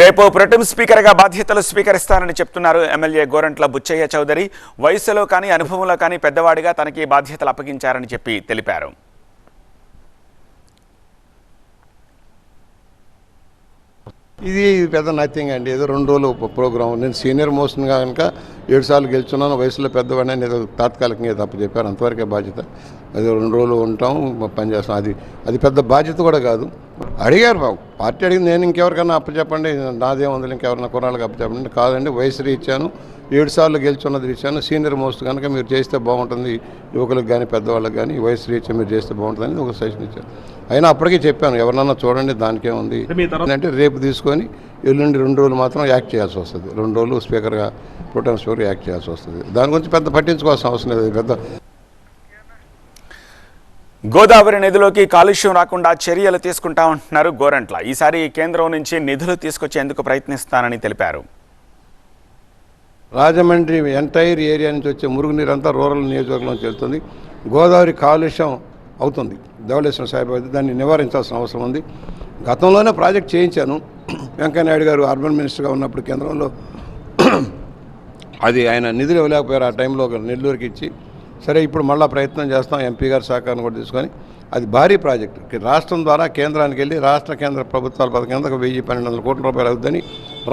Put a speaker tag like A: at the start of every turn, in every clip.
A: రేపు ప్రొటెం స్పీకర్గా బాధ్యతలు స్వీకరిస్తానని చెప్తున్నారు ఎమ్మెల్యే గోరంట్ల బుచ్చయ్య చౌదరి. వయసులో కానీ అనుభవంలో కానీ పెద్దవాడిగా తనకి బాధ్యతలు అప్పగించారని చెప్పి తెలిపారు.
B: ఇది పెద్ద నథింగ్ అండి. ఏదో రెండు రోజులు ప్రోగ్రామ్ నేను సీనియర్ మోస్ట్గా కనుక ఏడు సార్లు గెలుచున్నాను వయసులో పెద్దవాడిని అని ఏదో తాత్కాలికంగా తప్పు చెప్పారు. అంతవరకే బాధ్యత. అది రెండు రోజులు ఉంటాం పనిచేస్తాం అది అది పెద్ద బాధ్యత కూడా కాదు. అడిగారు బాబు. పార్టీ అడిగింది నేను ఇంకెవరికైనా అప్పచెప్పండి నాదే ఉంది ఇంకెవరైనా కొనాలకు అప్పచెప్పండి కాదండి వయసు ఇచ్చాను. ఏడు సార్లు గెలుచున్నది ఇచ్చాను. సీనియర్ మోస్ట్ కనుక మీరు చేస్తే బాగుంటుంది యువకులకు కానీ పెద్దవాళ్ళకి కానీ వయసు రీత్యా మీరు చేస్తే బాగుంటుందని ఒక సజెషన్ ఇచ్చాను అయినా అప్పటికే చెప్పాను ఎవరన్నా చూడండి దానికే ఉంది అంటే రేపు తీసుకొని ఎల్లుండి రెండు రోజులు మాత్రం యాక్ట్ చేయాల్సి వస్తుంది. రెండు రోజులు స్పీకర్గా ప్రోటోన్ స్పీకర్ యాక్ట్ చేయాల్సి వస్తుంది. దాని గురించి పెద్ద పట్టించుకోవాల్సిన అవసరం లేదు. పెద్ద
A: గోదావరి నదిలోకి కాలుష్యం రాకుండా చర్యలు తీసుకుంటామంటున్నారు గోరంట్ల. ఈసారి కేంద్రం నుంచి నిధులు తీసుకొచ్చేందుకు ప్రయత్నిస్తానని తెలిపారు.
B: రాజమండ్రి ఎంటైర్ ఏరియా నుంచి వచ్చే మురుగునీరు అంతా రూరల్ నియోజకవర్గంలో చేరుతుంది. గోదావరి కాలుష్యం అవుతుంది. ధవళేశ్వర సాహిబ్ దాన్ని నివారించాల్సిన అవసరం ఉంది. గతంలోనే ప్రాజెక్ట్ చేయించాను. వెంకయ్యనాయుడు గారు అర్బన్ మినిస్టర్గా ఉన్నప్పుడు కేంద్రంలో అది ఆయన నిధులు ఇవ్వలేకపోయారు. ఆ టైంలో నెల్లూరుకి ఇచ్చి సరే ఇప్పుడు మళ్ళీ ప్రయత్నం చేస్తాం ఎంపీ గారి సహకారం కూడా తీసుకొని. అది భారీ ప్రాజెక్టు. రాష్ట్రం ద్వారా కేంద్రానికి వెళ్ళి రాష్ట్ర కేంద్ర ప్రభుత్వాల పథకం ఒక వెయ్యి పన్నెండు వందల కోట్ల రూపాయలు అవుతుందని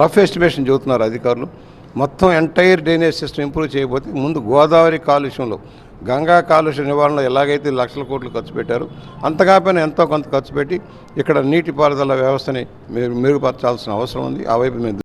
B: రఫ్ ఎస్టిమేషన్ చెబుతున్నారు అధికారులు. మొత్తం ఎంటైర్ డ్రైనేజ్ సిస్టమ్ ఇంప్రూవ్ చేయబోతే ముందు గోదావరి కాలుష్యంలో గంగా కాలుష్య నివారణలో ఎలాగైతే లక్షల కోట్లు ఖర్చు పెట్టారు అంతకాపైనా ఎంతో కొంత ఖర్చు పెట్టి ఇక్కడ నీటిపారుదల వ్యవస్థని మీరు మెరుగుపరచాల్సిన అవసరం ఉంది. ఆ వైపు మేము